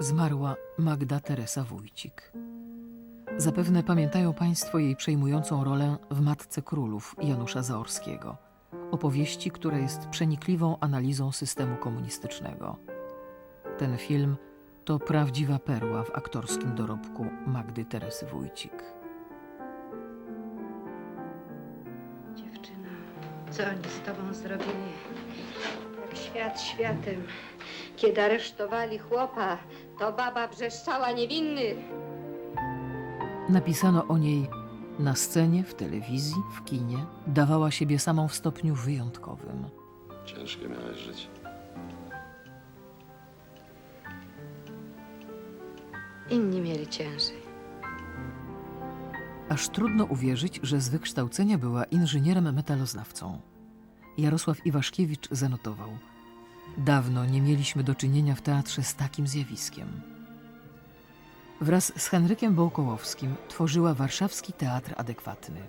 Zmarła Magda Teresa Wójcik. Zapewne pamiętają Państwo jej przejmującą rolę w Matce Królów Janusza Zaorskiego, opowieści, która jest przenikliwą analizą systemu komunistycznego. Ten film to prawdziwa perła w aktorskim dorobku Magdy Teresy Wójcik. Dziewczyno, co oni z tobą zrobili? Jak świat światem. Kiedy aresztowali chłopa, to baba wrzeszczała niewinny. Napisano o niej na scenie, w telewizji, w kinie, dawała siebie samą w stopniu wyjątkowym. Ciężkie miałeś życie. Inni mieli ciężej. Aż trudno uwierzyć, że z wykształcenia była inżynierem metaloznawcą. Jarosław Iwaszkiewicz zanotował: Dawno nie mieliśmy do czynienia w teatrze z takim zjawiskiem. Wraz z Henrykiem Bołkołowskim tworzyła warszawski teatr adekwatny.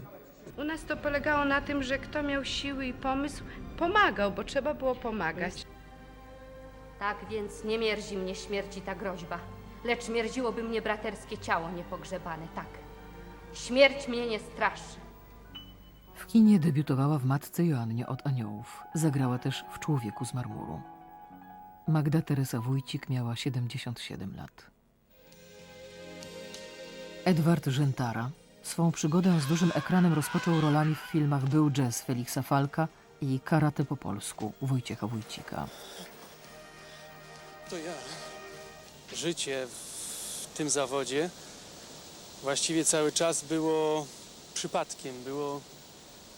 U nas to polegało na tym, że kto miał siły i pomysł, pomagał, bo trzeba było pomagać. Tak więc nie mierzi mnie śmierci ta groźba, lecz mierziłoby mnie braterskie ciało niepogrzebane, tak. Śmierć mnie nie straszy. Kinie debiutowała w Matce Joannie od Aniołów. Zagrała też w Człowieku z marmuru. Magda Teresa Wójcik miała 77 lat. Edward Rzętara swą przygodę z dużym ekranem rozpoczął rolami w filmach Był jazz Feliksa Falka i Karate po polsku Wojciecha Wójcika. To ja. Życie w tym zawodzie właściwie cały czas było przypadkiem, było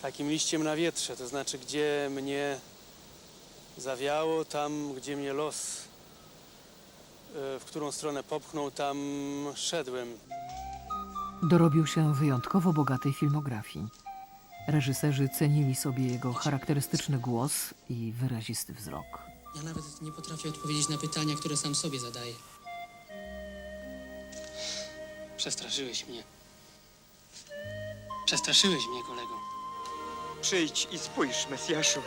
takim liściem na wietrze. To znaczy, gdzie mnie zawiało, tam, gdzie mnie los, e, w którą stronę popchnął, tam szedłem. Dorobił się wyjątkowo bogatej filmografii. Reżyserzy cenili sobie jego charakterystyczny głos i wyrazisty wzrok. Ja nawet nie potrafię odpowiedzieć na pytania, które sam sobie zadaję. Przestraszyłeś mnie. Przestraszyłeś mnie, kolego. Przyjdź i spójrz, Mesjaszu,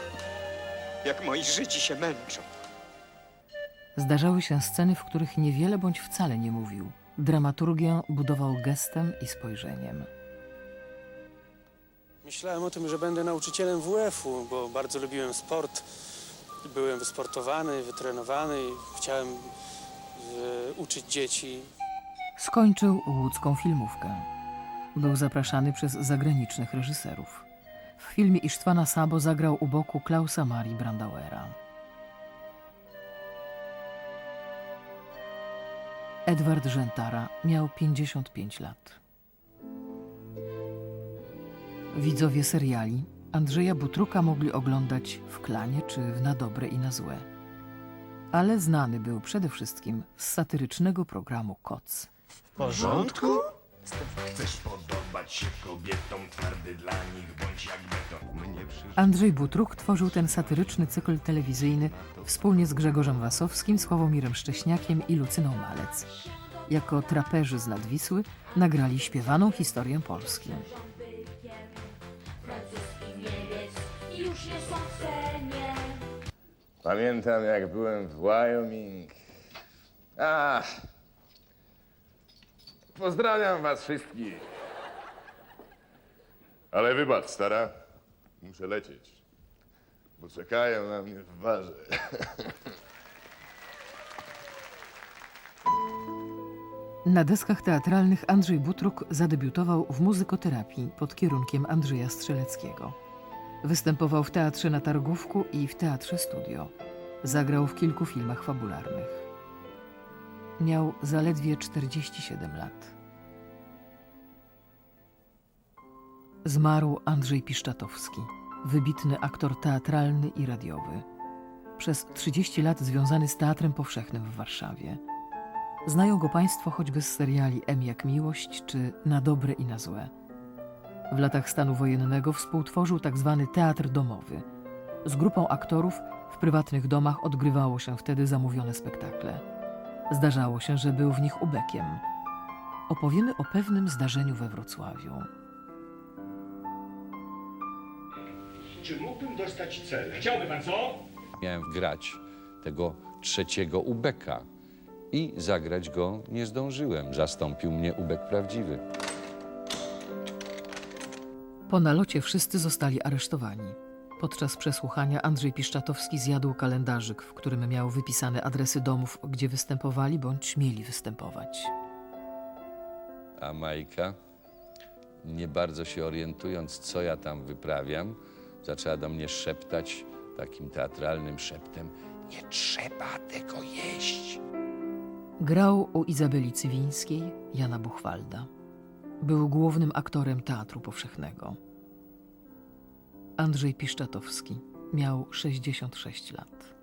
jak moi Żydzi się męczą. Zdarzały się sceny, w których niewiele bądź wcale nie mówił. Dramaturgię budował gestem i spojrzeniem. Myślałem o tym, że będę nauczycielem WF-u, bo bardzo lubiłem sport. Byłem wysportowany, wytrenowany i chciałem e, uczyć dzieci. Skończył łódzką filmówkę. Był zapraszany przez zagranicznych reżyserów. W filmie Isztwana Sabo zagrał u boku Klausa Marii Brandauera. Edward Rzętara miał 55 lat. Widzowie seriali Andrzeja Butruka mogli oglądać w klanie czy w Na dobre i na złe. Ale znany był przede wszystkim z satyrycznego programu Koc. porządku? Chcesz podobać się kobietom, twardy dla nich, bądź jak beton. Mnie. Andrzej Butruk tworzył ten satyryczny cykl telewizyjny wspólnie z Grzegorzem Wasowskim, Sławomirem Szcześniakiem i Lucyną Malec. Jako traperzy z lat Wisły nagrali śpiewaną historię Polski. Pamiętam, jak byłem w Wyoming. A! Pozdrawiam was wszystkich. Ale wybacz, stara. Muszę lecieć. Bo czekają na mnie w barze. Na deskach teatralnych Andrzej Butruk zadebiutował w muzykoterapii pod kierunkiem Andrzeja Strzeleckiego. Występował w Teatrze na Targówku i w Teatrze Studio. Zagrał w kilku filmach fabularnych. Miał zaledwie 47 lat. Zmarł Andrzej Piszczatowski, wybitny aktor teatralny i radiowy. Przez 30 lat związany z Teatrem Powszechnym w Warszawie. Znają go Państwo choćby z seriali M jak miłość czy Na dobre i na złe. W latach stanu wojennego współtworzył tzw. teatr domowy. Z grupą aktorów w prywatnych domach odgrywało się wtedy zamówione spektakle. Zdarzało się, że był w nich ubekiem. Opowiemy o pewnym zdarzeniu we Wrocławiu. Czy mógłbym dostać cenę? Chciałby pan co? Miałem grać tego trzeciego ubeka. i zagrać go nie zdążyłem. Zastąpił mnie Ubek Prawdziwy. Po nalocie wszyscy zostali aresztowani. Podczas przesłuchania Andrzej Piszczatowski zjadł kalendarzyk, w którym miał wypisane adresy domów, gdzie występowali bądź mieli występować. A Majka, nie bardzo się orientując, co ja tam wyprawiam, zaczęła do mnie szeptać takim teatralnym szeptem: Nie trzeba tego jeść. Grał u Izabeli Cywińskiej, Jana Buchwalda. Był głównym aktorem Teatru Powszechnego. Andrzej Piszczatowski miał 66 lat.